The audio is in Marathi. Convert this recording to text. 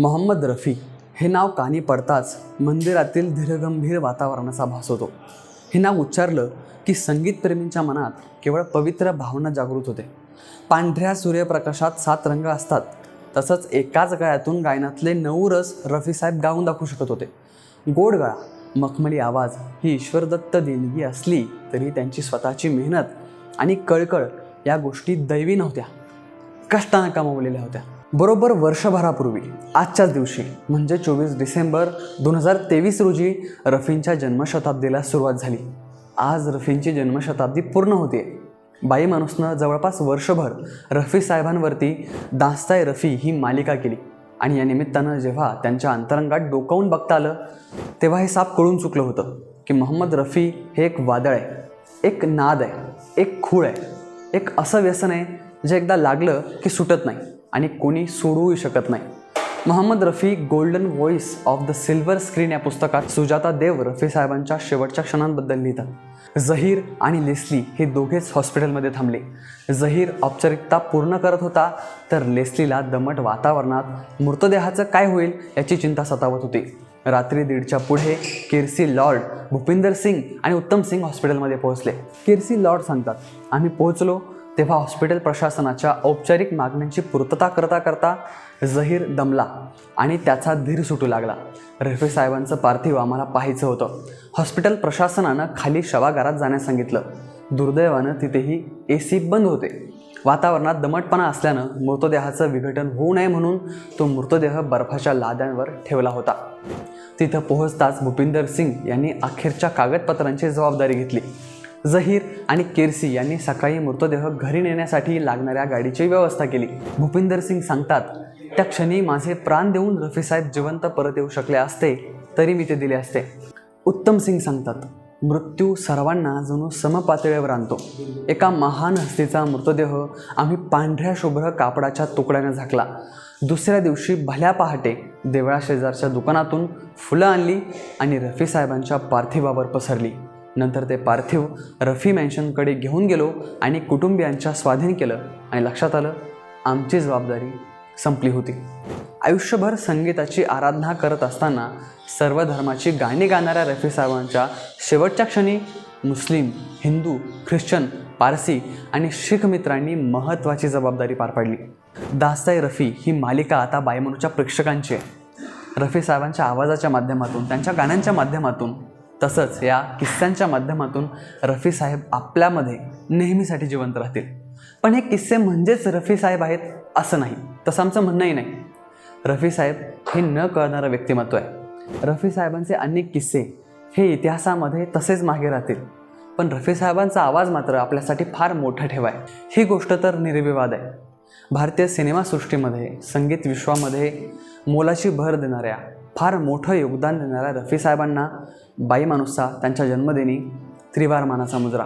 मोहम्मद रफी हे नाव कानी पडताच मंदिरातील धीरगंभीर वातावरणाचा भास होतो. हे नाव उच्चारलं की संगीतप्रेमींच्या मनात केवळ पवित्र भावना जागृत होते. पांढऱ्या सूर्यप्रकाशात सात रंग असतात. तसंच एकाच गळ्यातून गायनातले नऊ रस रफीसाहेब गाऊन दाखवू शकत होते. गोड गळा मखमली आवाज ही ईश्वरदत्त देणगी असली तरी त्यांची स्वतःची मेहनत आणि कळकळ या गोष्टी दैवी नव्हत्या. कष्टानं कमावलेल्या होत्या. बरोबर वर्षभरापूर्वी आजच्याच दिवशी म्हणजे चोवीस डिसेंबर दोन हजार तेवीस रोजी रफींच्या जन्मशताब्दीला सुरुवात झाली. आज रफींची जन्मशताब्दी पूर्ण होते. बाई माणूसनं जवळपास वर्षभर रफी साहेबांवरती दास्ताय रफी ही मालिका केली. आणि या निमित्तानं जेव्हा त्यांच्या अंतरंगात डोकावून बघता आलं तेव्हा हे साप कळून चुकलं होतं की मोहम्मद रफी हे एक वादळ आहे एक नाद आहे एक खूळ आहे एक असं व्यसन आहे जे एकदा लागलं की सुटत नाही. आणि कोणी सोडवू शकत नाही. Mohammed Rafi golden voice of the silver screen या पुस्तकात सुजाता देव रफी साहेबांच्या शेवटच्या क्षणांबद्दल लिहितात. जहीर आणि लेस्ली हे दोघेच हॉस्पिटलमध्ये थांबले. जहीर औपचारिकता पूर्ण करत होता तर लेस्लीला दमट वातावरणात मृतदेहाचं काय होईल याची चिंता सतावत होती. रात्री दीडच्या पुढे किर्सी लॉर्ड भूपिंदर सिंग आणि उत्तम सिंग हॉस्पिटलमध्ये पोहोचले. किर्सी लॉर्ड सांगतात आम्ही पोहोचलो तेव्हा हॉस्पिटल प्रशासनाच्या औपचारिक मागण्यांची पूर्तता करता करता जहीर दमला आणि त्याचा धीर सुटू लागला. रफी साहेबांचं पार्थिव आम्हाला पाहायचं होतं. हॉस्पिटल प्रशासनानं खाली शवागारात जाण्यास सांगितलं. दुर्दैवानं तिथेही ए सी बंद होते. वातावरणात दमटपणा असल्यानं मृतदेहाचं विघटन होऊ नये म्हणून तो मृतदेह बर्फाच्या लाद्यांवर ठेवला होता. तिथं पोहोचताच भूपिंदर सिंग यांनी अखेरच्या कागदपत्रांची जबाबदारी घेतली. जहीर आणि केरसी यांनी सकाळी मृतदेह घरी नेण्यासाठी लागणाऱ्या गाडीची व्यवस्था केली. भूपिंदर सिंग सांगतात त्या क्षणी माझे प्राण देऊन रफीसाहेब जिवंत परत येऊ शकले असते तरी मी ते दिले असते. उत्तम सिंग सांगतात मृत्यू सर्वांना जणू समपातळीवर आणतो. एका महान हस्तीचा मृतदेह आम्ही पांढऱ्या शुभ्र कापडाच्या तुकड्याने झाकला. दुसऱ्या दिवशी भल्या पहाटे देवळा शेजारच्या दुकानातून फुलं आणली आणि रफी साहेबांच्या पार्थिवावर पसरली. नंतर ते पार्थिव रफी मॅन्शनकडे घेऊन गेलो आणि कुटुंबियांच्या स्वाधीन केलं. आणि लक्षात आलं आमची जबाबदारी संपली होती. आयुष्यभर संगीताची आराधना करत असताना सर्व धर्माची गाणी गाणाऱ्या रफी साहेबांच्या शेवटच्या क्षणी मुस्लिम हिंदू ख्रिश्चन पारसी आणि शीख मित्रांनी महत्त्वाची जबाबदारी पार पाडली. दास्ताई रफी ही मालिका आता बायमनूच्या प्रेक्षकांची आहे. रफी साहेबांच्या आवाजाच्या माध्यमातून त्यांच्या गाण्यांच्या माध्यमातून तसंच या किस्स्यांच्या माध्यमातून रफी साहेब आपल्यामध्ये नेहमीसाठी जिवंत राहतील. पण हे किस्से म्हणजेच रफी साहेब आहेत असं नाही. तसं आमचं म्हणणंही नाही. रफी साहेब हे न कळणारं व्यक्तिमत्व आहे. रफी साहेबांचे अनेक किस्से हे इतिहासामध्ये तसेच मागे राहतील. पण रफी साहेबांचा आवाज मात्र आपल्यासाठी फार मोठा ठेवाय ही गोष्ट तर निर्विवाद आहे. भारतीय सिनेमासृष्टीमध्ये संगीत विश्वामध्ये मोलाची भर देणाऱ्या फार मोठं योगदान देणाऱ्या रफी साहेबांना बाई माणूसचा त्यांच्या जन्मदिनी त्रिवार मानाचा मुजरा.